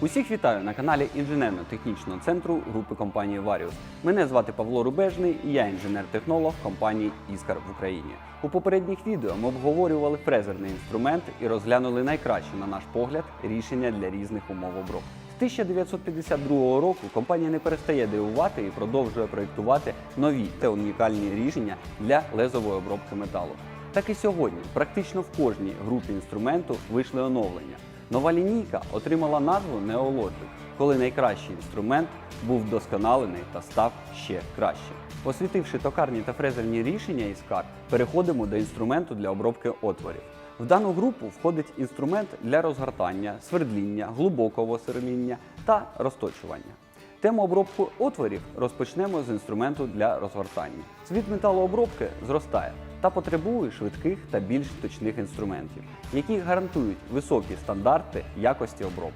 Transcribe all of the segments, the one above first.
Усіх вітаю на каналі інженерно-технічного центру групи компанії Varius. Мене звати Павло Рубежний і я інженер-технолог компанії Іскар в Україні. У попередніх відео ми обговорювали фрезерний інструмент і розглянули найкраще, на наш погляд, рішення для різних умов обробки. З 1952 року компанія не перестає дивувати і продовжує проєктувати нові та унікальні рішення для лезової обробки металу. Так і сьогодні практично в кожній групі інструменту вийшли оновлення. Нова лінійка отримала назву Neologic, коли найкращий інструмент був вдосконалений та став ще краще. Освітивши токарні та фрезерні рішення Іскар, переходимо до інструменту для обробки отворів. В дану групу входить інструмент для розгортання, свердління, глибокого сверління та розточування. Тему обробки отворів розпочнемо з інструменту для розгортання. Світ металообробки зростає та потребує швидких та більш точних інструментів, які гарантують високі стандарти якості обробки.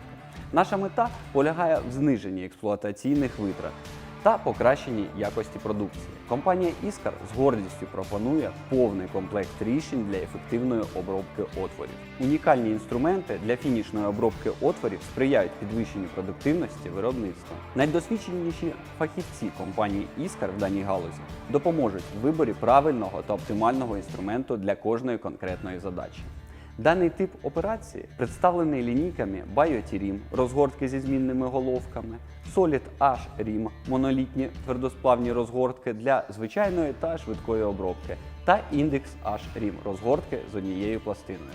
Наша мета полягає в зниженні експлуатаційних витрат та покращенні якості продукції. Компанія Іскар з гордістю пропонує повний комплект рішень для ефективної обробки отворів. Унікальні інструменти для фінішної обробки отворів сприяють підвищенню продуктивності виробництва. Найдосвідченіші фахівці компанії Іскар в даній галузі допоможуть в виборі правильного та оптимального інструменту для кожної конкретної задачі. Даний тип операції представлений лінійками BioT-RIM, розгортки зі змінними головками, Solid H RIM, монолітні твердосплавні розгортки для звичайної та швидкої обробки, та Index H RIM, розгортки з однією пластиною.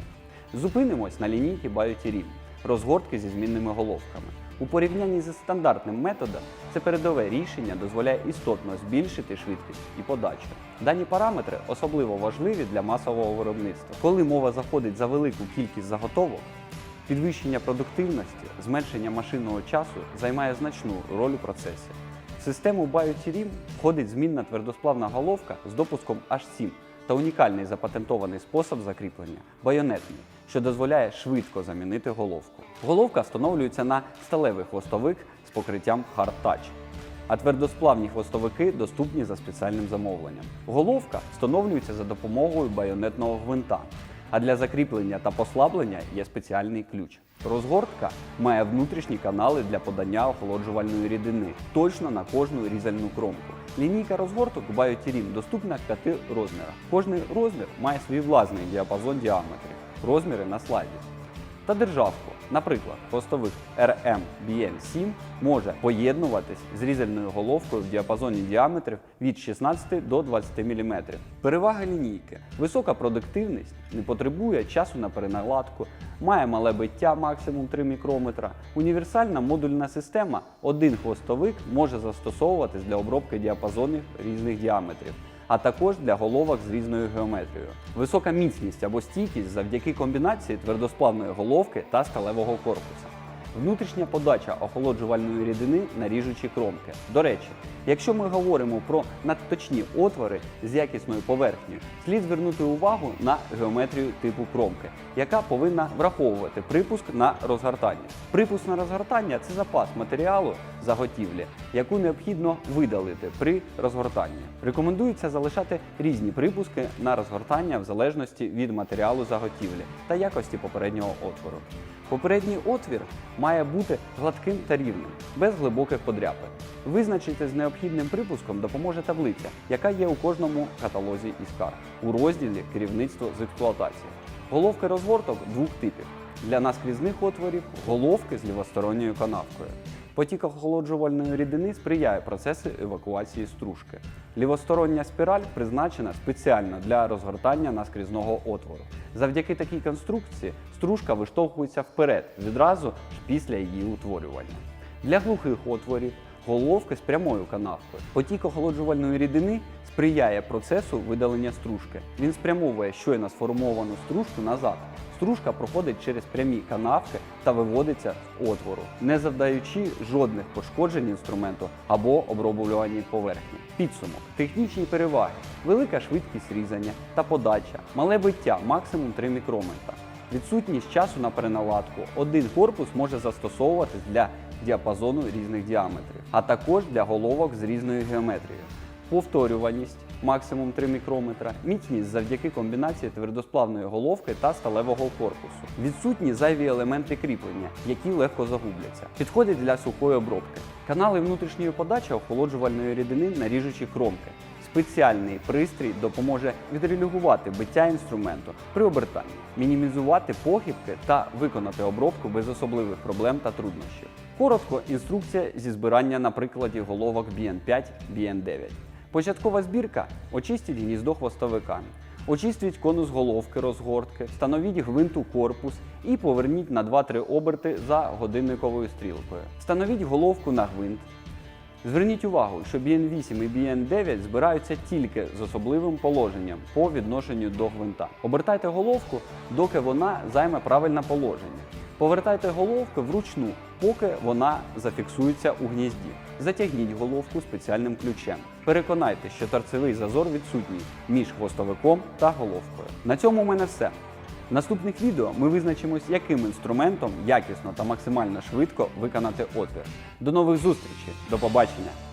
Зупинимось на лінійці BioT-RIM, розгортки зі змінними головками. У порівнянні зі стандартним методом це передове рішення дозволяє істотно збільшити швидкість і подачу. Дані параметри особливо важливі для масового виробництва. Коли мова заходить за велику кількість заготовок, підвищення продуктивності, зменшення машинного часу займає значну роль у процесі. В систему BioT-RIM входить змінна твердосплавна головка з допуском H7 та унікальний запатентований спосіб закріплення байонетний, що дозволяє швидко замінити головку. Головка встановлюється на сталевий хвостовик з покриттям Hard Touch, а твердосплавні хвостовики доступні за спеціальним замовленням. Головка встановлюється за допомогою байонетного гвинта, а для закріплення та послаблення є спеціальний ключ. Розгортка має внутрішні канали для подання охолоджувальної рідини точно на кожну різальну кромку. Лінійка розгорток у BioT-RIM доступна в п'яти розмірах. Кожний розмір має свій власний діапазон діаметрів, розміри на слайді. Та державку, наприклад, хвостовик RMBN7 може поєднуватись з різальною головкою в діапазоні діаметрів від 16 до 20 мм. Перевага лінійки. Висока продуктивність не потребує часу на переналадку, має мале биття максимум 3 мікрометра. Універсальна модульна система один хвостовик може застосовуватись для обробки діапазонів різних діаметрів а також для головок з різною геометрією. Висока міцність або стійкість завдяки комбінації твердосплавної головки та сталевого корпуса. Внутрішня подача охолоджувальної рідини на ріжучі кромки. До речі, якщо ми говоримо про надточні отвори з якісною поверхнею, слід звернути увагу на геометрію типу кромки, яка повинна враховувати припуск на розгортання. Припуск на розгортання це запас матеріалу заготівлі, яку необхідно видалити при розгортанні. Рекомендується залишати різні припуски на розгортання в залежності від матеріалу заготівлі та якості попереднього отвору. Попередній отвір має бути гладким та рівним, без глибоких подряпин. Визначити з необхідним припуском допоможе таблиця, яка є у кожному каталозі Іскар у розділі Керівництво з експлуатації. Головки розгорток двох типів. Для наскрізних отворів головки з лівосторонньою канавкою. Потік охолоджувальної рідини сприяє процесу евакуації стружки. Лівостороння спіраль призначена спеціально для розгортання наскрізного отвору. Завдяки такій конструкції стружка виштовхується вперед відразу ж після її утворювання. Для глухих отворів головки з прямою канавкою. Потік охолоджувальної рідини сприяє процесу видалення стружки. Він спрямовує щойно сформовану стружку назад. Стружка проходить через прямі канавки та виводиться з отвору, не завдаючи жодних пошкоджень інструменту або оброблюваній поверхні. Підсумок: технічні переваги, велика швидкість різання та подача, мале биття максимум 3 мікрометра. Відсутність часу на переналадку. Один корпус може застосовуватись для діапазону різних діаметрів, а також для головок з різною геометрією. Повторюваність, максимум 3 мікрометра, міцність завдяки комбінації твердосплавної головки та сталевого корпусу. Відсутні зайві елементи кріплення, які легко загубляться. Підходить для сухої обробки. Канали внутрішньої подачі охолоджувальної рідини на ріжучі кромки. Спеціальний пристрій допоможе відрелюгувати биття інструменту при обертанні, мінімізувати похибки та виконати обробку без особливих проблем та труднощів. Коротко, інструкція зі збирання на прикладі головок BN5, BN9. Початкова збірка очистіть гніздо хвостовика. Очистіть конус головки розгортки, встановіть гвинту корпус і поверніть на 2-3 оберти за годинниковою стрілкою. Встановіть головку на гвинт, Зверніть увагу, що BN8 і BN9 збираються тільки з особливим положенням по відношенню до гвинта. Обертайте головку, доки вона займе правильне положення. Повертайте головку вручну, поки вона зафіксується у гнізді. Затягніть головку спеціальним ключем. Переконайте, що торцевий зазор відсутній між хвостовиком та головкою. На цьому у мене все. В наступних відео ми визначимось, яким інструментом якісно та максимально швидко виконати отвір. До нових зустрічей, до побачення!